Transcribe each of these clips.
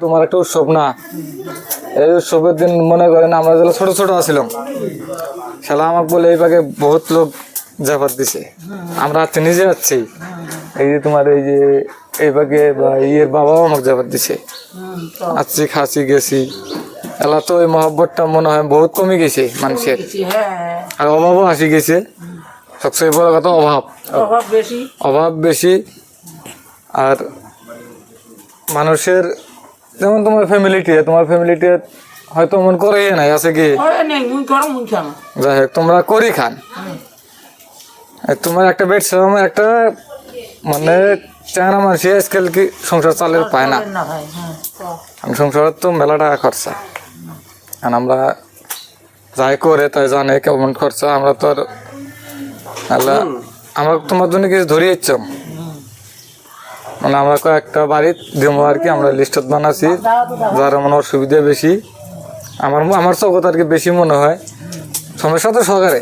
তোমার একটা উৎসব না? এই উৎসবের দিন মনে করেন আমরা যেগুলো ছোট ছোট আছিলাম। শালা আমাকে বলে এই পাকে বহুত লোক জাফাত দিছে। আমরা আজকে নিজে যাচ্ছি এই যে তোমার এই যে এই পাকে বা ইয়ের বাবাও আমাকে জাফাত দিছে। আসছি খাসি গেছি। এলা তো ওই মহব্বতটা মনে হয় বহুত কমে গেছে মানুষের। হ্যাঁ। আর অভাবও আসি গেছে। সবচেয়ে বড় কথা অভাব। অভাব বেশি। অভাব বেশি। আর মানুষের যেমন তোমার ফ্যামিলিটি তোমার ফ্যামিলিটি হয়তো মন করে নাই আছে কি? যাই হোক তোমরা করি খান। তোমার একটা বেড সেরকম একটা মানে চেহারা মানুষ আজকাল কি সংসার চালের পায় না। ভাই হ্যাঁ আমি সংসারের তো মেলা টাকা খরচা। আর আমরা যাই করে তাই জানে কেমন খরচা। আমরা তো আর আমরা তোমার জন্য কিছু ধরিয়ে ইচ্ছাম মানে আমরা কয়েকটা বাড়ির দেবো আর কি আমরা লিস্টত বানাচ্ছি যার মানে অসুবিধা বেশি। আমার আমার চৌকত আর কি বেশি মনে হয়। সমস্যা তো সহকারে।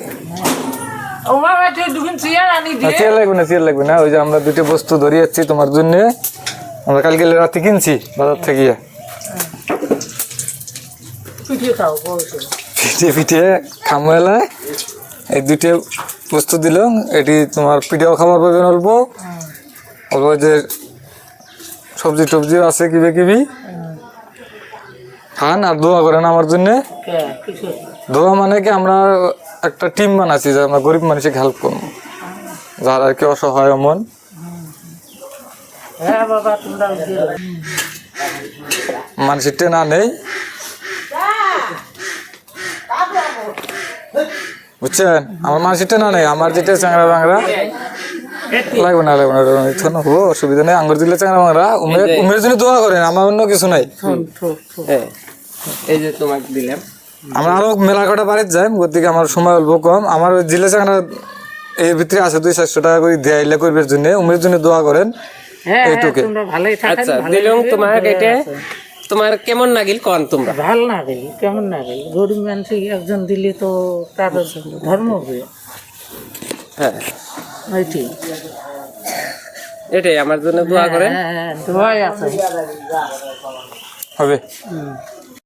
চেয়ার লাগবে না চেয়ার লাগবে না। ওই যে আমরা দুটো বস্তু ধরিয়ে যাচ্ছি তোমার জন্য। আমরা কালকে রাতে কিনছি বাজার থেকে। পিঠে পিঠে খামো এলায় এই দুটো বস্তু দিল এটি তোমার পিঠেও খাবার পাবেন অল্প। অল্প যে সবজি টবজি আছে কিবে কিবি? খান আর দোয়া করেন আমার জন্য। দোয়া মানে কি আমরা একটা টিম বানাচ্ছি যে আমরা গরিব মানুষকে হেল্প করব। যার আর কি অসহায় মন হ্যাঁ মানুষের টেনা নেই। বুঝছেন? আমার মানুষের টেনা নেই আমার যেটা চ্যাংরা বাংরা লাগবে না লাগবে না লাগবে না। ইথো অসুবিধা নেই। আঙ্গুর দিলে চ্যাংরা বাংরা উমের উমের জন্য দোয়া করেন আমার অন্য কিছু নাই। হ্যাঁ এই যে তোমাকে দিলাম। আমরা আরও মেলা কটা বাড়িতে যাই গতিকে আমার সময় অল্প কম। আমার জিলে চ্যাংরা এর ভিতরে আছে দুই চারশো টাকা করে দেয়াইলে করবার জন্য। উমের জন্য দোয়া করেন হ্যাঁ এইটুকে। আচ্ছা দিলাম তোমার এটা তোমার কেমন লাগিল কন তোমরা? ভালো কেমন গরিব মানুষকে একজন দিলে তো তার ধর্ম হবে। হ্যাঁ। ওই ঠিক এটাই আমার জন্য দোয়া করে হ্যাঁ হ্যাঁ, দোয়াই আছে হবে হুম।